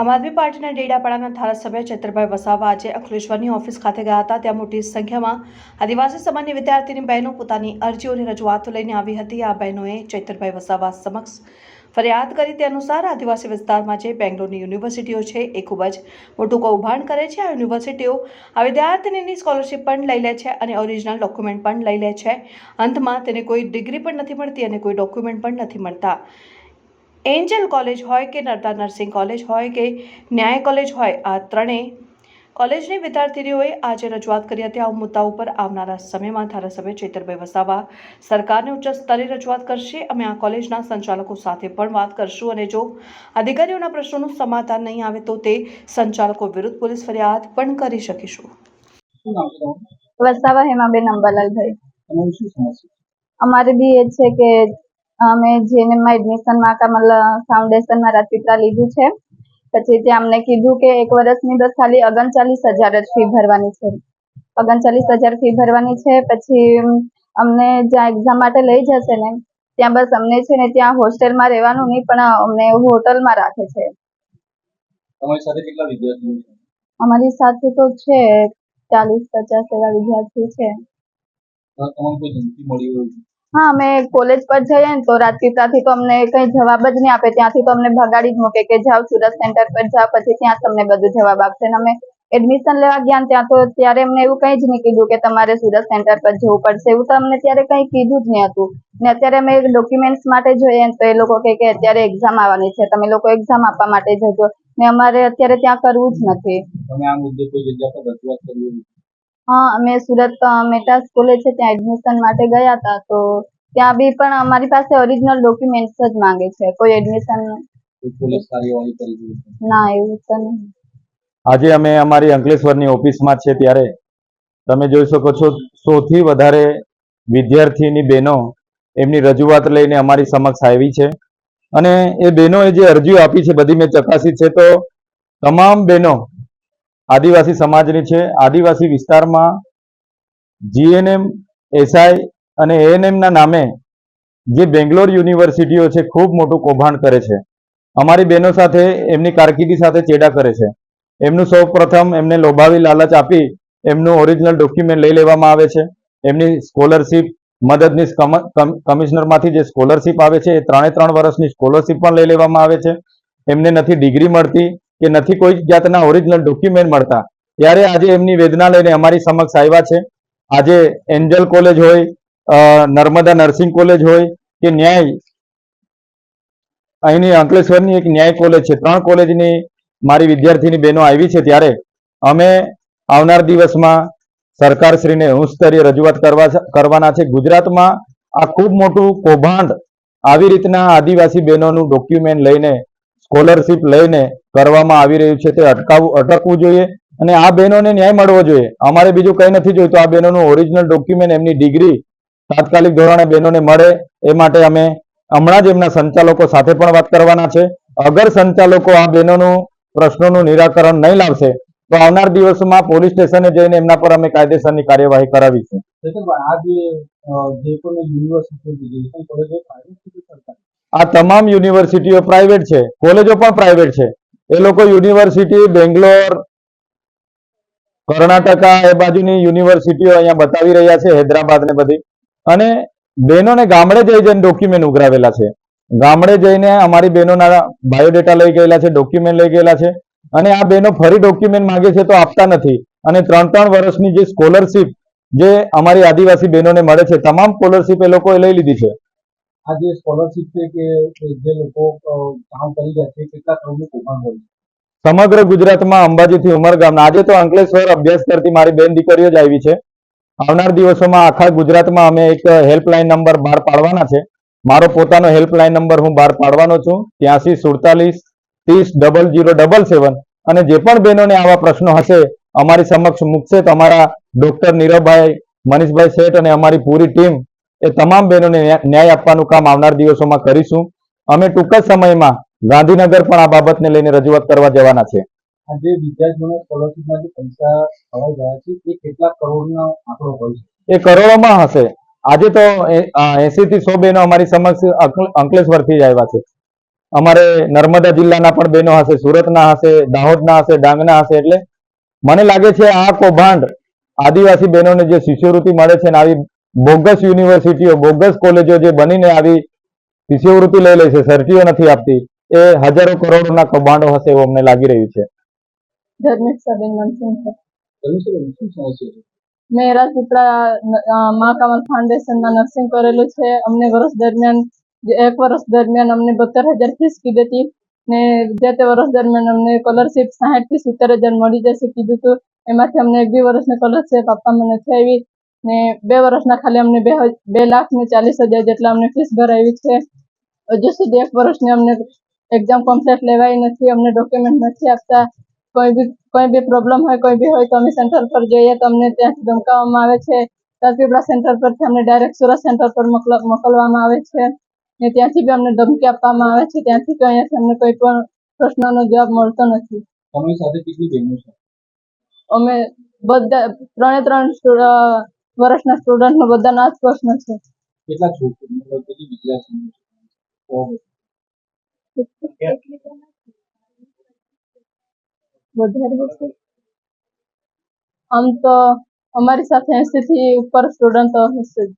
આમ આદમી પાર્ટીના ડેડાપાડાના ધારાસભ્ય ચેતરભાઈ વસાવા આજે અંકલેશ્વરની ઓફિસ ખાતે ગયા હતા. ત્યાં મોટી સંખ્યામાં આદિવાસી સમાજની વિદ્યાર્થીની બહેનો પોતાની અરજીઓની રજૂઆતો લઈને આવી હતી. આ બહેનોએ ચૈત્રભાઈ વસાવા સમક્ષ ફરિયાદ કરી તે અનુસાર આદિવાસી વિસ્તારમાં જે બેંગ્લોરની યુનિવર્સિટીઓ છે એ ખૂબ જ મોટું કૌભાંડ કરે છે. આ યુનિવર્સિટીઓ આ વિદ્યાર્થીનીની સ્કોલરશિપ પણ લઈ લે છે અને ઓરિજિનલ ડોક્યુમેન્ટ પણ લઈ લે છે. અંતમાં તેને કોઈ ડિગ્રી પણ નથી મળતી અને કોઈ ડોક્યુમેન્ટ પણ નથી મળતા. એન્જલ કોલેજ હોય કે નર્મદા નર્સિંગ કોલેજ હોય કે ન્યાય કોલેજ હોય આ ત્રણેય કોલેજની વિદ્યાર્થીનીઓએ આજે રજૂઆત કરી હતી. આ મુદ્દા ઉપર આવનારા સમયમાં ધારાસભ્ય ચેતરભાઈ વસાવા સરકારને ઉચ્ચ સ્તરે રજૂઆત કરશે. અમે આ કોલેજના સંચાલકો સાથે પણ વાત કરશું અને જો અધિકારીઓના પ્રશ્નોનું સમાધાન નહીં આવે તો તે સંચાલકો વિરુદ્ધ પોલીસ ફરિયાદ પણ કરી શકીશું. વસાવા હેમાબેન અંબાલાલભાઈ. અમારે બી એ છે કે અમે જીએનએમમાં એડમિશન માટે મતલબ ફાઉન્ડેશનમાં રાજપીપળા લીધું છે. પછી ત્યાં અમને કીધું કે એક વર્ષની બસ ખાલી ઓગણચાલીસ હજાર જ ફી ભરવાની છે. ઓગણચાલીસ હજાર ફી ભરવાની છે પછી અમને જ્યાં એક્ઝામ માટે લઈ જશે ને ત્યાં બસ અમને છે ને ત્યાં હોસ્ટેલમાં રહેવાનું નહીં પણ અમને હોટલમાં રાખે છે. તમારી સાથે કેટલા વિદ્યાર્થીઓ છે? અમારી સાથે તો છે ચાલીસ પચાસ એવા વિદ્યાર્થી છે. તમને કોઈ ધમકી મળી હોય હા, અમે કોલેજ પર જઈએ ને તો રાજપીપળાથી તો અમને કઈ જવાબ જ નહીં આપે. ત્યાંથી તો અમને ભગાડી જ મૂકે કે જાઓ, સુરત સેન્ટર પર જાઓ, પછી ત્યાં તમને બધું જવાબ આપશે. અને અમે એડમિશન લેવા ગયા ત્યાં તો ત્યારે અમને એવું કંઈ જ નહીં કીધું કે તમારે સુરત સેન્ટર પર જવું પડશે. એવું તો અમને ત્યારે કંઈ કીધું જ નહીં હતું. ને અત્યારે અમે ડોક્યુમેન્ટ્સ માટે જોઈએ તો એ લોકો કહે કે અત્યારે એક્ઝામ આવવાની છે. તમે લોકો એક્ઝામ આપવા માટે જજો. ને અમારે અત્યારે ત્યાં કરવું જ નથી. હા અમે સુરત મેટા સ્કૂલે છે ત્યાં એડમિશન માટે ગયા હતા તો ત્યાં બી પણ અમારી પાસે ઓરિજિનલ ડોક્યુમેન્ટ્સ જ માંગે છે. કોઈ એડમિશન પોલીસ કાર્યવાહી કરી છે? ના એવું તો નહીં. આજે અમે અમારી અંકલેશ્વરની ઓફિસમાં છે ત્યારે. તમે જોઈ શકો છો સૌથી વધારે વિદ્યાર્થીની બહેનો એમની રજૂઆત લઈને અમારી સમક્ષ આવી છે. અને એ બહેનોએ જે અરજીઓ આપી છે બધી મેં ચકાસી છે. તો તમામ બહેનો આદિવાસી સમાજની છે. આદિવાસી વિસ્તારમાં જીએનએમ એસઆઈ અને એએનએમના નામે જે બેંગ્લોર યુનિવર્સિટીઓ છે, ખૂબ મોટું કૌભાંડ કરે છે. અમારી બહેનો સાથે એમની કારકિર્દી સાથે ચેડા કરે છે. એમનું સૌ એમને લોભાવી લાલચ આપી એમનું ઓરિજિનલ ડોક્યુમેન્ટ લઈ લેવામાં આવે છે. એમની સ્કોલરશીપ મદદનીશ કમ- કમ- કમિશનરમાંથી જે સ્કોલરશીપ આવે છે, એ ત્રણે ત્રણ વર્ષની સ્કોલરશીપ પણ લઈ લેવામાં આવે છે. એમને નથી ડિગ્રી મળતી. કે નથી કોઈ જાતના ઓરિજિનલ ડોક્યુમેન્ટ મળતા. ત્યારે આજે એમની વેદના લઈને અમારી સમક્ષ આવ્યા છે. આજે એન્જલ કોલેજ હોય નર્મદા નર્સિંગ કોલેજ હોય, કે ન્યાય, અહીંની અંકલેશ્વરની એક ન્યાય કોલેજ છે. ત્રણ કોલેજની મારી વિદ્યાર્થીની બહેનો આવી છે ત્યારે અમે આવનાર દિવસમાં સરકારશ્રીને ઉચ્ચસ્તરીય રજૂઆત કરવા કરવાના છે. ગુજરાતમાં આ ખૂબ મોટું કૌભાંડ આવી રીતના આદિવાસી બહેનોનું ડોક્યુમેન્ટ લઈને સ્કોલરશીપ લઈને કરવામાં આવી રહ્યું છે તે અટકાવવું અટકવું જોઈએ અને આ બહેનોને ન્યાય મળવો જોઈએ. અમારે બીજું કંઈ નથી જોઈતું. આ બહેનોનું ઓરિજિનલ ડોક્યુમેન્ટ એમની ડિગ્રી તાત્કાલિક ધોરણે બહેનોને મળે એ માટે અમે હમણાં જ એમના સંચાલકો સાથે પણ વાત કરવાના છે. અગર સંચાલકો આ બહેનોનું પ્રશ્નોનું નિરાકરણ નહીં લાવશે, તો આવનાર દિવસોમાં પોલીસ સ્ટેશને જઈને એમના પર અમે કાયદેસરની કાર્યવાહી કરાવીશું. આ તમામ યુનિવર્સિટીઓ પ્રાઇવેટ છે, કોલેજો પણ પ્રાઇવેટ છે. એ લોકો યુનિવર્સિટી, બેંગ્લોર, કર્ણાટકા એ બાજુની યુનિવર્સિટીઓ અહીંયા બતાવી રહ્યા છે, હૈદરાબાદ ને બધી. અને બહેનોને ગામડે જઈ જઈને ડોક્યુમેન્ટ ઉઘરાવેલા છે. ગામડે જઈને અમારી બહેનોના બાયોડેટા લઈ ગયેલા છે ડોક્યુમેન્ટ લઈ ગયેલા છે. અને આ બહેનો ફરી ડોક્યુમેન્ટ માંગે છે તો આપતા નથી. અને ત્રણ ત્રણ વર્ષની જે સ્કોલરશીપ જે અમારી આદિવાસી બહેનોને મળે છે, તમામ સ્કોલરશીપ એ લોકોએ લઈ લીધી છે. આ જે સ્કોલરશીપ છે કે જે લોકો કામ કરી રહ્યા છે, કેટલા કરોડનું કૌભાંડ હોય સમગ્ર ગુજરાતમાં અંબાજીથી ઉમરગામ આજે તો અંકલેશ્વર અભ્યાસ કરતી મારી બેન દીકરીઓ જ આવી છે. આવનાર દિવસોમાં આખા ગુજરાતમાં અમે એક હેલ્પલાઇન નંબર બહાર પાડવાના છે. મારો પોતાનો હેલ્પલાઇન નંબર હું બહાર પાડવાનો છું. ત્યાંસી સુડતાલીસ ત્રીસ ડબલ જીરો ડબલ સેવન અને જે પણ બહેનોને આવા પ્રશ્નો હશે, અમારી સમક્ષ મૂકશે તો અમારા ડોક્ટર નીરવભાઈ, મનીષભાઈ શેઠ અને અમારી પૂરી ટીમ એ તમામ બહેનોને ન્યાય આપવાનું કામ આવનાર દિવસોમાં કરીશું. અમે ટૂંક જ સમયમાં ગાંધીનગર પણ આ બાબતને લઈને રજૂઆત કરવા જવાના છે. જે વિદ્યાર્થીઓને સ્કોલરશીપના જે પૈસા ખવાઈ ગયા છે એ કેટલા કરોડનો આંકડો હોય છે. એ કરોડોમાં હશે. આજે તો એસી થી સો બહેનો અમારી સમક્ષ અંકલેશ્વર અંકલેશ્વરથી જ આવ્યા છે. અમારે નર્મદા જિલ્લાના પણ બહેનો હશે સુરતના હશે દાહોદના હશે ડાંગના હશે એટલે મને લાગે છે આ કૌભાંડ આદિવાસી બહેનોને જે શિષ્યવૃત્તિ મળે છે ને આવી બોગસ યુનિવર્સિટીઓ બોગસ કોલેજો જે બનીને આવી શિષ્યવૃત્તિ લઈ લે છે સર્ટીઓ નથી આપતી એ હજારો કરોડોના કૌભાંડો હશે એવું અમને લાગી રહ્યું છે. મેં રાજપીપળા મા કમલ ફાઉન્ડેશનમાં નર્સિંગ કરેલું છે. અમને વર્ષ દરમિયાન એક વર્ષ દરમિયાન અમને બોતેર હજાર ફીસ કીધી હતી. ને જે તે વર્ષ દરમિયાન અમને સ્કોલરશીપ સાહીઠથી સિત્તેર હજાર મળી જશે કીધું હતું. એમાંથી અમને એક બી વર્ષની સ્કોલરશીપ આપવામાં નથી આવી. ને બે વર્ષના ખાલી અમને બે બે લાખ ને ચાલીસ હજાર જેટલા અમને ફીસ ભરાવી છે. હજુ સુધી એક વર્ષની અમને એક્ઝામ કમ્પ્લીટ લેવાય નથી અમને ડોક્યુમેન્ટ નથી આપતા. કોઈ બી કોઈ બી પ્રોબ્લેમ હોય કોઈ બી હોય તો અમે સેન્ટર પર જઈએ તો અમને ત્યાંથી ધમકાવવામાં આવે છે. રાજપીપળા સેન્ટર પરથી અમને ડાયરેક્ટ સુરત સેન્ટર પર મોકલ- મોકલવામાં આવે છે. ને ત્યાંથી બી અમને ધમકી આપવામાં આવે છે. ત્યાંથી તો અહીંયાથી અમને કોઈ પણ પ્રશ્નનો જવાબ મળતો નથી. તમારી સાથે કેટલી બહેનો છે? અમે બધા ત્રણે ત્રણ વર્ષના સ્ટુડન્ટનો બધાના આ જ પ્રશ્ન છે. કેટલા છોકરી આમ તો અમારી સાથે એસી થી ઉપર સ્ટુડન્ટ હશે જ.